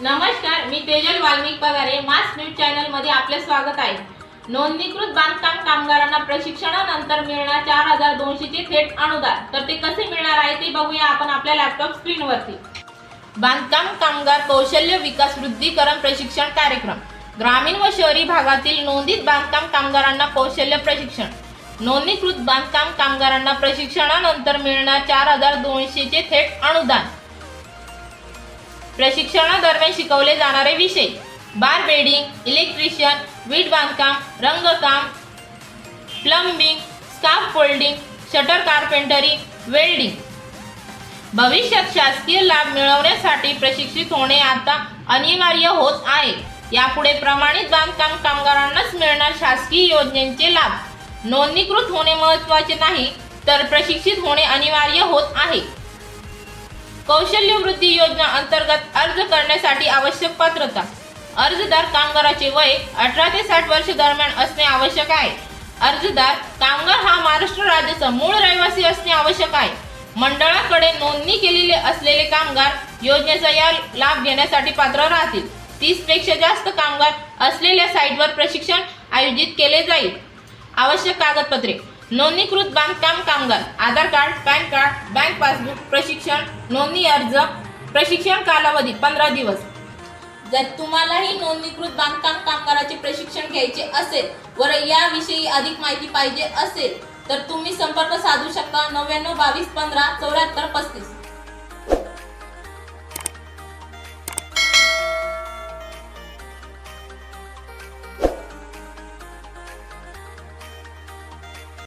नमस्कार मी Tejal Valmik Pagare mass news चॅनलमध्ये आपले स्वागत आहे. नोंदणीकृत बांधकाम कामगारांना प्रशिक्षणानंतर मिळणार चार हजार दोनशेचे थेट अनुदान. तर ते कसे मिळणार आहे ते बघूया आपण आपल्या लॅपटॉप स्क्रीनवरती बांधकाम कामगार कौशल्य विकास वृद्धीकरण प्रशिक्षण कार्यक्रम. ग्रामीण व शहरी भागातील नोंदीत बांधकाम कामगारांना कौशल्य प्रशिक्षण. नोंदणीकृत बांधकाम कामगारांना प्रशिक्षणानंतर मिळणार चार हजार दोनशेचे थेट अनुदान. प्रशिक्षणादरम्यान शिकवले जाणारे विषय. बार बेडिंग इलेक्ट्रिशियन वीट बांधकाम रंगकाम plumbing scaffolding shutter carpentry welding. भविष्यात शासकीय लाभ मिळवण्यासाठी प्रशिक्षित होणे आता अनिवार्य होत आहे. यापुढे प्रमाणित बांधकाम कामगारांनाच मिळणार शासकीय योजनेचे लाभ. नोंदणीकृत होणे महत्त्वाचे नाही तर प्रशिक्षित होणे अनिवार्य होत आहे. कौशल्य वृद्धी योजना अंतर्गत अर्ज करण्यासाठी आवश्यक पात्रता. अर्जदार कामगाराचे वय अठरा ते साठ वर्ष दरम्यान असणे आवश्यक आहे. अर्जदार कामगार हा महाराष्ट्र राज्याचा मूळ रहिवासी असणे आवश्यक आहे. मंडळाकडे नोंदणी केलेले असलेले कामगार योजनेचा या लाभ घेण्यासाठी पात्र राहतील. तीसपेक्षा जास्त कामगार असलेल्या साईटवर प्रशिक्षण आयोजित केले जाईल. आवश्यक कागदपत्रे नोंदणीकृत बांधकाम कामगार Aadhaar card PAN card bank passbook प्रशिक्षण नोंदणी अर्ज प्रशिक्षण कालावधी पंधरा दिवस. जर तुम्हालाही नोंदणीकृत बांधकाम कामगाराचे प्रशिक्षण घ्यायचे असेल व याविषयी अधिक माहिती पाहिजे असेल तर तुम्ही संपर्क साधू शकता नव्याण्णव बावीस पंधरा चौऱ्याहत्तर पस्तीस.